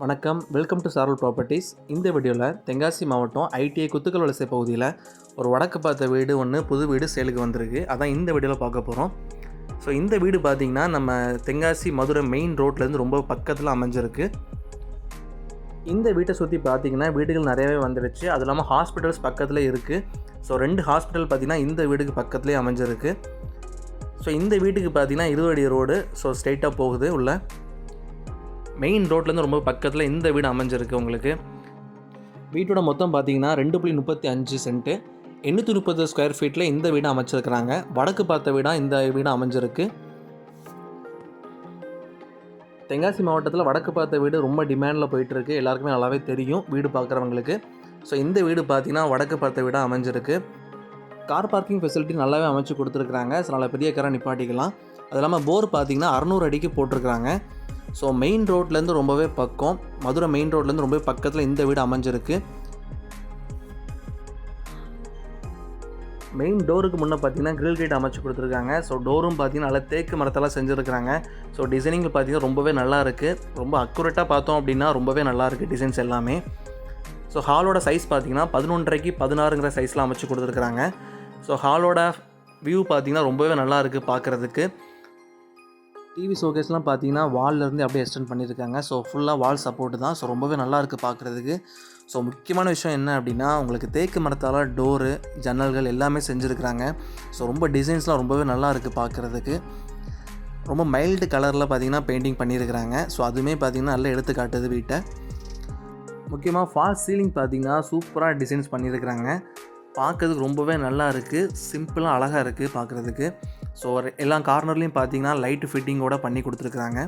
வணக்கம். Welcome to சாரல் properties இந்த வீடியோவில் தென்காசி மாவட்டம் ஐடிஐ குத்துக்கல் வலசை பகுதியில் ஒரு வடக்கு பார்த்த வீடு ஒன்று புது வீடு சேலுக்கு வந்திருக்கு. அதான் இந்த வீடியோவில் பார்க்க போகிறோம் ஸோ இந்த வீடு பார்த்திங்கன்னா நம்ம தென்காசி மதுரை மெயின் ரோட்லேருந்து ரொம்ப பக்கத்தில் அமைஞ்சிருக்கு. இந்த வீட்டை சுற்றி பார்த்தீங்கன்னா வீடுகள் நிறையவே வந்துடுச்சு. அது இல்லாமல் ஹாஸ்பிட்டல்ஸ் பக்கத்தில் இருக்குது ஸோ ரெண்டு ஹாஸ்பிட்டல் பார்த்திங்கன்னா இந்த வீடுக்கு பக்கத்துலேயே அமைஞ்சிருக்கு. ஸோ இந்த வீட்டுக்கு பார்த்தீங்கன்னா இருபது அடி ரோடு ஸோ ஸ்ட்ரைட்டாக போகுது உள்ள. மெயின் ரோட்லேருந்து ரொம்ப பக்கத்தில் இந்த வீடு அமைஞ்சிருக்கு உங்களுக்கு. வீட்டோட மொத்தம் பார்த்தீங்கன்னா ரெண்டு புள்ளி முப்பத்தி அஞ்சு சென்ட்டு. எண்ணூற்றி முப்பது ஸ்கொயர் ஃபீட்டில் இந்த வீடு அமைச்சிருக்கிறாங்க. வடக்கு பார்த்த வீடாக இந்த வீடு அமைஞ்சிருக்கு. தென்காசி மாவட்டத்தில் வடக்கு பார்த்த வீடு ரொம்ப டிமாண்டில் போயிட்டுருக்கு. எல்லாருக்குமே நல்லாவே தெரியும். வீடு பார்க்குறவங்களுக்கு ஸோ இந்த வீடு பார்த்தீங்கன்னா வடக்கு பார்த்த வீடாக அமைஞ்சிருக்கு. கார் பார்க்கிங் ஃபெசிலிட்டி நல்லாவே அமைச்சு கொடுத்துருக்குறாங்க. ஸோ நல்ல பெரிய காரை நிப்பாட்டிக்கலாம். அது இல்லாமல் போர் பார்த்தீங்கன்னா அறநூறு அடிக்கு போட்டிருக்கிறாங்க. ஸோ மெயின் ரோட்லேருந்து ரொம்பவே பக்கம். மதுரை மெயின் ரோட்லேருந்து ரொம்பவே பக்கத்தில் இந்த வீடு அமைஞ்சிருக்கு. மெயின் டோருக்கு முன்னே பார்த்தீங்கன்னா கிரில் கேட் அமைச்சு கொடுத்துருக்காங்க. ஸோ டோரும் பார்த்தீங்கன்னா நல்லா தேக்கு மரத்தெல்லாம் செஞ்சுருக்கிறாங்க. ஸோ டிசைனிங் பார்த்தீங்கன்னா ரொம்பவே நல்லா இருக்குது ரொம்ப அக்குரேட்டாக பார்த்தோம் அப்படின்னா ரொம்பவே நல்லா இருக்குது டிசைன்ஸ் எல்லாமே. ஸோ ஹாலோட சைஸ் பார்த்தீங்கன்னா பதினொன்றரைக்கு பதினாறுங்கிற சைஸில் அமைச்சு கொடுத்துருக்குறாங்க. ஸோ ஹாலோட வியூ பார்த்தீங்கன்னா ரொம்பவே நல்லா இருக்குது பார்க்குறதுக்கு. டிவி ஷோகேஸ்லாம் பார்த்தீங்கன்னா வால்லேருந்து அப்படியே எக்ஸ்டெண்ட் பண்ணியிருக்காங்க. ஸோ ஃபுல்லாக வால் சப்போர்ட் தான். ஸோ ரொம்பவே நல்லா இருக்குது பார்க்குறதுக்கு. ஸோ முக்கியமான விஷயம் என்ன அப்படின்னா உங்களுக்கு தேக்கு மரத்தால் டோரு ஜன்னல்கள் எல்லாமே செஞ்சுருக்கிறாங்க. ஸோ ரொம்ப டிசைன்ஸ்லாம் ரொம்பவே நல்லா இருக்குது பார்க்குறதுக்கு. ரொம்ப மைல்டு கலரில் பார்த்தீங்கன்னா பெயிண்டிங் பண்ணியிருக்கிறாங்க. ஸோ அதுவுமே பார்த்தீங்கன்னா நல்லா எடுத்து காட்டுது வீட்டை. முக்கியமாக ஃபால்ஸ் சீலிங் பார்த்தீங்கன்னா சூப்பராக டிசைன்ஸ் பண்ணியிருக்கிறாங்க. பார்க்குறதுக்கு ரொம்பவே நல்லா இருக்குது சிம்பிளாக அழகாக இருக்குது பார்க்குறதுக்கு. ஸோ எல்லா கார்னர்லேயும் பார்த்தீங்கன்னா லைட்டு ஃபிட்டிங்கோட பண்ணி கொடுத்துருக்குறாங்க.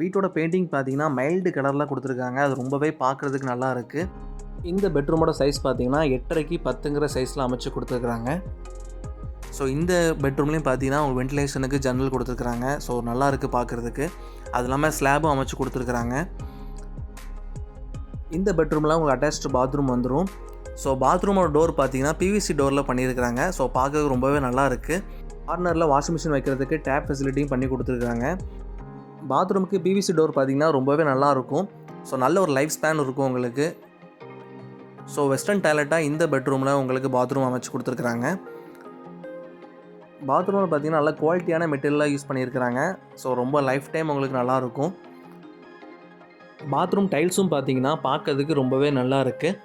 வீட்டோட பெயிண்டிங் பார்த்தீங்கன்னா மைல்டு கலரில் கொடுத்துருக்காங்க. அது ரொம்பவே பார்க்குறதுக்கு நல்லா இருக்குது இந்த பெட்ரூமோட சைஸ் பார்த்தீங்கன்னா எட்டரைக்கு பத்துங்கிற சைஸில் அமைச்சு கொடுத்துருக்குறாங்க. ஸோ இந்த பெட்ரூம்லேயும் பார்த்தீங்கன்னா ஒரு வென்டிலேஷனுக்கு ஜன்னல் கொடுத்துருக்குறாங்க. ஸோ நல்லா இருக்குது பார்க்குறதுக்கு. அது இல்லாமல் ஸ்லாபும் அமைச்சு கொடுத்துருக்குறாங்க. இந்த பெட்ரூம்லாம் உங்களுக்கு அட்டாச்டு பாத்ரூம் வந்துடும் ஸோ பாத்ரூமோட டோர் பார்த்தீங்கன்னா பிவிசி டோரில் பண்ணியிருக்கிறாங்க. ஸோ பார்க்கறதுக்கு ரொம்பவே நல்லா இருக்குது கார்னரில் வாஷிங் மிஷின் வைக்கிறதுக்கு டேப் ஃபெசிலிட்டியும் பண்ணி கொடுத்துருக்காங்க. பாத்ரூமுக்கு பிவிசி டோர் பார்த்தீங்கன்னா ரொம்பவே நல்லா இருக்கும் ஸோ நல்ல ஒரு லைஃப் ஸ்பேன் இருக்கும் உங்களுக்கு. ஸோ வெஸ்டர்ன் டாய்லெட்டாக இந்த பெட்ரூமில் உங்களுக்கு பாத்ரூம் அமைச்சு கொடுத்துருக்குறாங்க. பாத்ரூமில் பார்த்தீங்கன்னா நல்ல குவாலிட்டியான மெட்டீரியலாக யூஸ் பண்ணியிருக்கிறாங்க. ஸோ ரொம்ப லைஃப் டைம் உங்களுக்கு நல்லாயிருக்கும் பாத்ரூம் டைல்ஸும் பார்த்தீங்கன்னா பார்க்கறதுக்கு ரொம்பவே நல்லா இருக்குது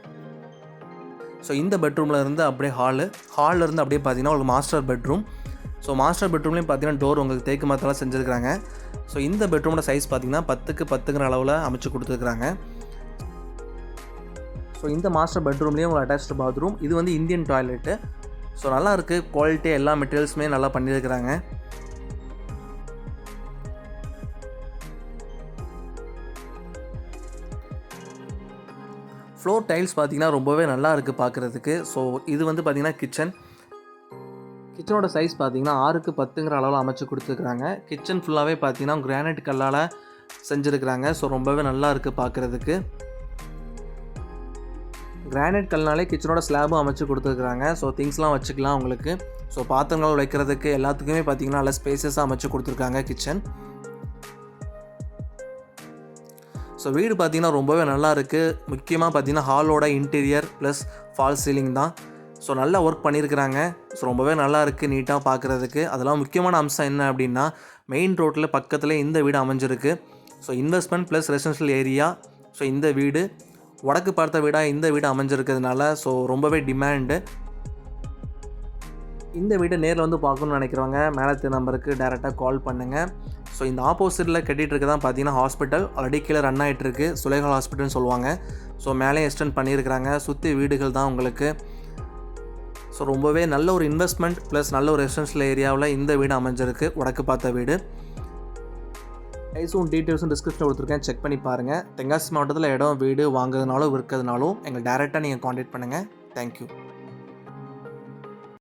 ஸோ இந்த பெட்ரூமில் இருந்து அப்படியே ஹாலு ஹாலில் இருந்து அப்படியே பார்த்தீங்கன்னா உங்களுக்கு மாஸ்டர் பெட்ரூம் ஸோ மாஸ்டர் பெட்ரூம்லேயும் பார்த்தீங்கன்னா டோர் உங்களுக்கு தேக்கு மரத்தெல்லாம் செஞ்சுருக்காங்க ஸோ இந்த பெட்ரூமோட சைஸ் பார்த்தீங்கன்னா பத்துக்கு பத்துங்கிற அளவில் அமைச்சு கொடுத்துருக்குறாங்க. ஸோ இந்த மாஸ்டர் பெட்ரூம்லேயும் உங்களுக்கு அட்டாச்டு பாத்ரூம் இது வந்து இந்தியன் டாய்லெட்டு ஸோ நல்லா இருக்குது குவாலிட்டி எல்லா மெட்டீரியல்ஸுமே நல்லா பண்ணியிருக்கிறாங்க. ஃப்ளோர் டைல்ஸ் பார்த்தீங்கன்னா ரொம்பவே நல்லா இருக்குது பார்க்குறதுக்கு ஸோ இது வந்து பார்த்திங்கன்னா கிச்சன் கிச்சனோட சைஸ் பார்த்தீங்கன்னா ஆறுக்கு பத்துங்கிற அளவில் அமைச்சு கொடுத்துருக்குறாங்க. கிச்சன் ஃபுல்லாகவே பார்த்தீங்கன்னா கிரானைட் கல்லால் செஞ்சுருக்குறாங்க. ஸோ ரொம்பவே நல்லா இருக்குது பார்க்குறதுக்கு கிரானைட் கல்னாலே கிச்சனோட ஸ்லாபும் அமைச்சு கொடுத்துருக்குறாங்க. ஸோ திங்ஸ்லாம் வச்சுக்கலாம் உங்களுக்கு. ஸோ பாத்திரங்கள் வைக்கிறதுக்கு எல்லாத்துக்குமே பார்த்தீங்கன்னா நல்லா ஸ்பேசஸாக அமைச்சு கொடுத்துருக்காங்க கிச்சன் ஸோ வீடு பார்த்திங்கன்னா ரொம்பவே நல்லா இருக்குது முக்கியமாக பார்த்தீங்கன்னா ஹாலோட இன்டீரியர் ப்ளஸ் ஃபால் சீலிங் தான். ஸோ நல்லா ஒர்க் பண்ணியிருக்கிறாங்க ஸோ ரொம்பவே நல்லா இருக்குது நீட்டாக பார்க்குறதுக்கு அதெல்லாம் முக்கியமான அம்சம் என்ன அப்படின்னா மெயின் ரோட்டில் பக்கத்தில் இந்த வீடு அமைஞ்சிருக்கு. So investment plus residential area so இந்த வீடு வடக்கு பார்த்த வீடாக இந்த வீடு அமைஞ்சிருக்கிறதுனால ஸோ ரொம்பவே டிமாண்டு இந்த வீட்டை நேரில் வந்து பார்க்கணும்னு நினைக்கிறவங்க மேலே நம்பருக்கு டேரெக்டாக கால் பண்ணுங்கள் ஸோ இந்த ஆப்போசிட்டில் கட்டிகிட்டு இருக்க தான் பார்த்தீங்கன்னா ஹாஸ்பிட்டல் ஆல்ரெடி கீழே ரன் ஆகிட்டுருக்கு சுலேகால் ஹாஸ்பிட்டல்னு சொல்லுவாங்க. ஸோ மேலே எக்ஸ்டெண்ட் பண்ணியிருக்கிறாங்க. சுற்றி வீடுகள் தான் உங்களுக்கு. ஸோ ரொம்பவே நல்ல ஒரு இன்வெஸ்ட்மெண்ட் ப்ளஸ் நல்ல ஒரு ரெசிடென்ஷியல் ஏரியாவில் இந்த வீடு அமைஞ்சிருக்கு. உடக்கு பார்த்த வீடு. ப்ரைஸும் டீட்டெயில்ஸும் டிஸ்கிரிப்ஷனில் கொடுத்துருக்கேன். செக் பண்ணி பாருங்கள் தென்காசி மாவட்டத்தில் இடம் வீடு வாங்குறதுனாலும் விற்கிறதுனாலும் எங்களை டேரெக்டாக நீங்கள் காண்டாக்ட் பண்ணுங்கள் தேங்க்யூ